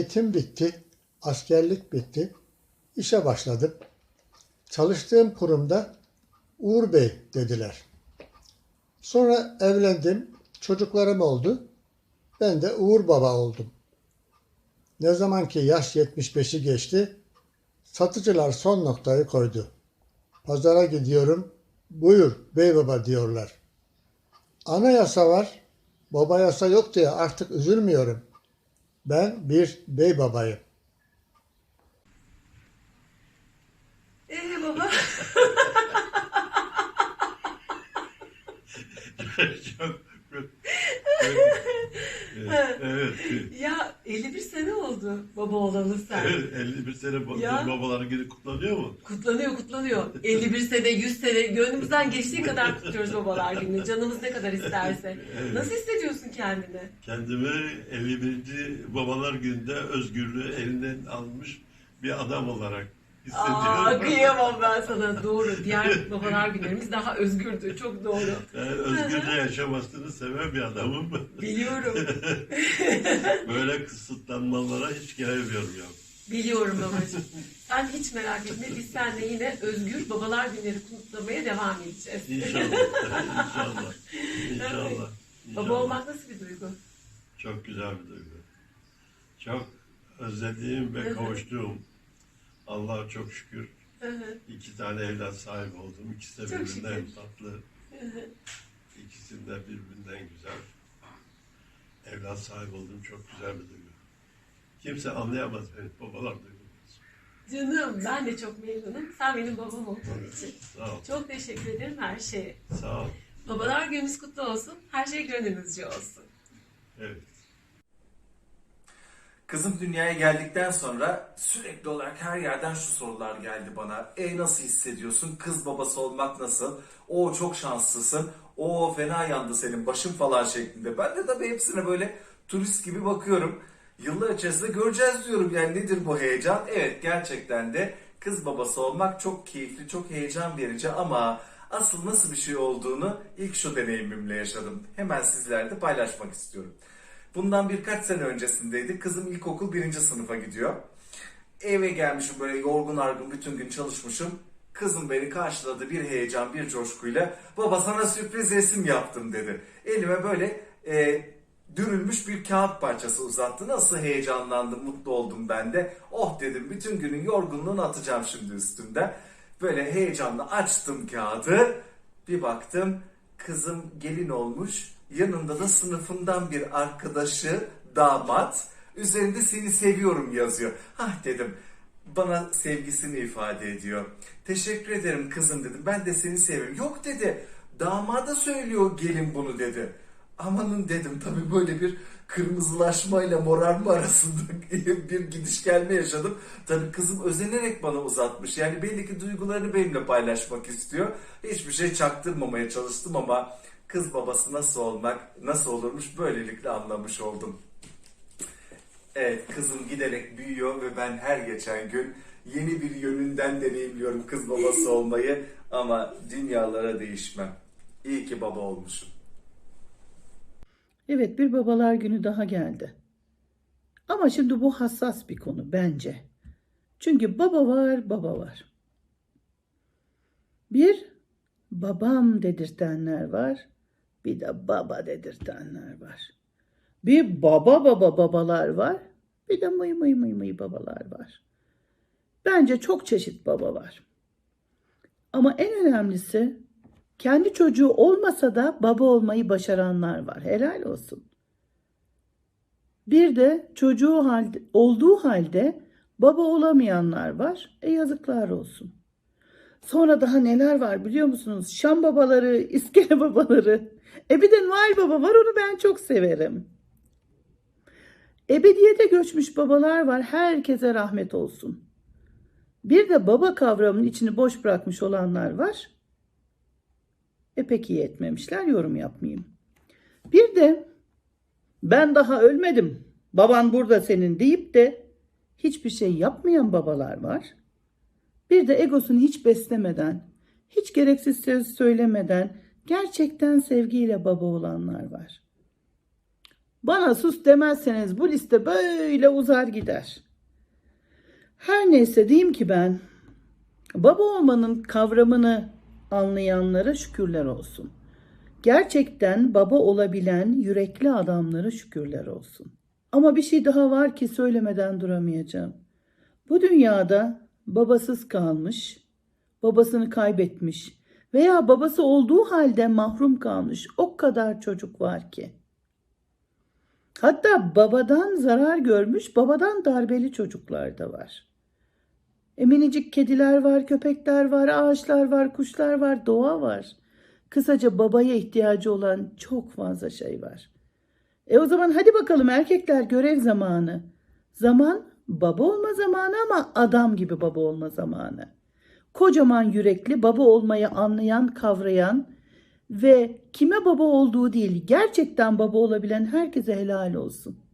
Eğitim bitti, askerlik bitti. İşe başladım. Çalıştığım kurumda Uğur Bey dediler. Sonra evlendim, çocuklarım oldu. Ben de Uğur Baba oldum. Ne zaman ki yaş 75'i geçti, satıcılar son noktayı koydu. Pazara gidiyorum, buyur bey baba diyorlar. Anayasa var, baba yasa yok diye artık üzülmüyorum. Ben bir bey babayım. Ee baba? Evet, ya 51 sene oldu baba olalı sen. evet, 51 sene Ya. babaların günü kutlanıyor mu? Kutlanıyor kutlanıyor. 51 sene 100 sene gönlümüzden geçtiği kadar kutluyoruz babalar günü. Canımız ne kadar isterse. Evet. Nasıl hissediyorsun kendini? Kendimi 51. babalar günde özgürlüğü elinden almış bir adam olarak Aa kıyamam ben sana. Doğru. Diğer babalar günlerimiz daha özgürdü. Çok doğru. Ben özgürce yaşamasını seven bir adamım. Biliyorum. Böyle kısıtlanmalara hiç gelemiyorum ya. Biliyorum babacığım. Sen hiç merak etme. Biz seninle yine özgür babalar günleri kutlamaya devam edeceğiz. İnşallah. İnşallah. İnşallah. Baba İnşallah. olmak nasıl bir duygu? Çok güzel bir duygu. Çok özlediğim ve kavuştuğum Allah'a çok şükür Hı hı. iki tane evlat sahibi oldum. İkisi de Çok birbirinden şükür. tatlı. İkisi de birbirinden güzel. Evlat sahibi oldum. Çok güzel bir duygu. Kimse anlayamaz benim babalar duygumuzu. Canım ben de çok memnunum. Sen benim babam olduğun için. Sağ ol. Çok teşekkür ederim her şeye. Sağ ol. Babalar gününüz kutlu olsun. Her şey gönlünüzce olsun. Evet. Kızım dünyaya geldikten sonra sürekli olarak her yerden şu sorular geldi bana. E nasıl hissediyorsun? Kız babası olmak nasıl? O çok şanslısın. O fena yandı senin başın falan şeklinde. Ben de tabii hepsine böyle turist gibi bakıyorum. Yıllar içerisinde göreceğiz diyorum yani nedir bu heyecan? Evet gerçekten de kız babası olmak çok keyifli, çok heyecan verici ama asıl nasıl bir şey olduğunu ilk şu deneyimimle yaşadım. Hemen sizlerle paylaşmak istiyorum. Bundan birkaç sene öncesindeydi. Kızım ilkokul birinci sınıfa gidiyor. Eve gelmişim böyle yorgun argın bütün gün çalışmışım. Kızım beni karşıladı bir heyecan bir coşkuyla. Baba sana sürpriz resim yaptım dedi. Elime böyle e, dürülmüş bir kağıt parçası uzattı. Nasıl heyecanlandım, mutlu oldum ben de. Oh dedim bütün günün yorgunluğunu atacağım şimdi üstümden. Böyle heyecanla açtım kağıdı. Bir baktım kızım gelin olmuş. Yanında da sınıfından bir arkadaşı damat. Üzerinde seni seviyorum yazıyor. Hah dedim bana sevgisini ifade ediyor. Teşekkür ederim kızım dedim. Ben de seni seviyorum. Yok dedi. Damada söylüyor gelin bunu dedi. Amanın dedim tabii böyle bir kırmızılaşmayla morarma arasında bir gidiş gelme yaşadım. Tabii kızım özenerek bana uzatmış. Yani belli ki duygularını benimle paylaşmak istiyor. Hiçbir şey çaktırmamaya çalıştım ama kız babası nasıl olmak, nasıl olurmuş böylelikle anlamış oldum. Evet kızım giderek büyüyor ve ben her geçen gün yeni bir yönünden deneyimliyorum kız babası olmayı ama dünyalara değişmem. İyi ki baba olmuşum. Evet bir babalar günü daha geldi. Ama şimdi bu hassas bir konu bence. Çünkü baba var, baba var. Bir babam dedirtenler var, bir de baba dedirtenler var. Bir baba baba babalar var, bir de mıy mıy mıy mıy babalar var. Bence çok çeşit baba var. Ama en önemlisi kendi çocuğu olmasa da baba olmayı başaranlar var. Helal olsun. Bir de çocuğu halde, olduğu halde baba olamayanlar var. E yazıklar olsun. Sonra daha neler var biliyor musunuz? Şam babaları, iskele babaları. E bir de Noel baba var onu ben çok severim. Ebediyete göçmüş babalar var. Herkese rahmet olsun. Bir de baba kavramının içini boş bırakmış olanlar var. E iyi etmemişler yorum yapmayayım. Bir de ben daha ölmedim. Baban burada senin deyip de hiçbir şey yapmayan babalar var. Bir de egosunu hiç beslemeden, hiç gereksiz söz söylemeden gerçekten sevgiyle baba olanlar var. Bana sus demezseniz bu liste böyle uzar gider. Her neyse diyeyim ki ben baba olmanın kavramını anlayanlara şükürler olsun. Gerçekten baba olabilen yürekli adamlara şükürler olsun. Ama bir şey daha var ki söylemeden duramayacağım. Bu dünyada babasız kalmış, babasını kaybetmiş veya babası olduğu halde mahrum kalmış o kadar çocuk var ki. Hatta babadan zarar görmüş, babadan darbeli çocuklar da var. E minicik kediler var, köpekler var, ağaçlar var, kuşlar var, doğa var. Kısaca babaya ihtiyacı olan çok fazla şey var. E o zaman hadi bakalım erkekler görev zamanı. Zaman baba olma zamanı ama adam gibi baba olma zamanı. Kocaman yürekli baba olmayı anlayan, kavrayan ve kime baba olduğu değil gerçekten baba olabilen herkese helal olsun.